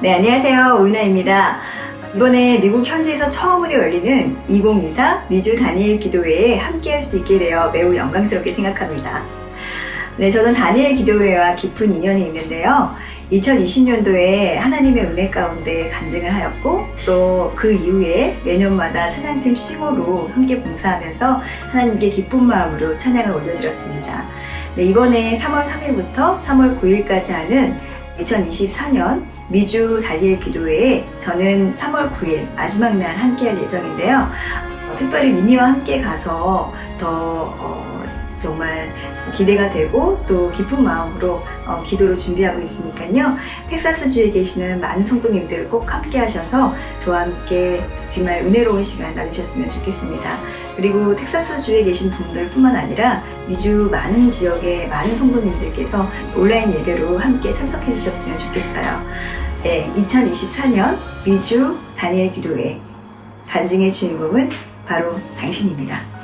네, 안녕하세요. 오윤아입니다. 이번에 미국 현지에서 처음으로 열리는 2024 미주 다니엘 기도회에 함께 할 수 있게 되어 매우 영광스럽게 생각합니다. 네, 저는 다니엘 기도회와 깊은 인연이 있는데요. 2020년도에 하나님의 은혜 가운데 간증을 하였고 또 그 이후에 매년마다 찬양팀 싱어로 함께 봉사하면서 하나님께 기쁜 마음으로 찬양을 올려드렸습니다. 네, 이번에 3월 3일부터 3월 9일까지 하는 2024년 미주 달릴 기도회에 저는 3월 9일 마지막 날 함께 할 예정인데요. 어, 특별히 미니와 함께 가서 더 어, 정말 기대가 되고 또 기쁜 마음으로 어, 기도로 준비하고 있으니까요. 텍사스주에 계시는 많은 성도님들 꼭 함께 하셔서 저와 함께 정말 은혜로운 시간 나누셨으면 좋겠습니다. 그리고 텍사스주에 계신 분들뿐만 아니라 미주 많은 지역의 많은 성도님들께서 온라인 예배로 함께 참석해 주셨으면 좋겠어요. 네, 2024년 미주 다니엘 기도회 간증의 주인공은 바로 당신입니다.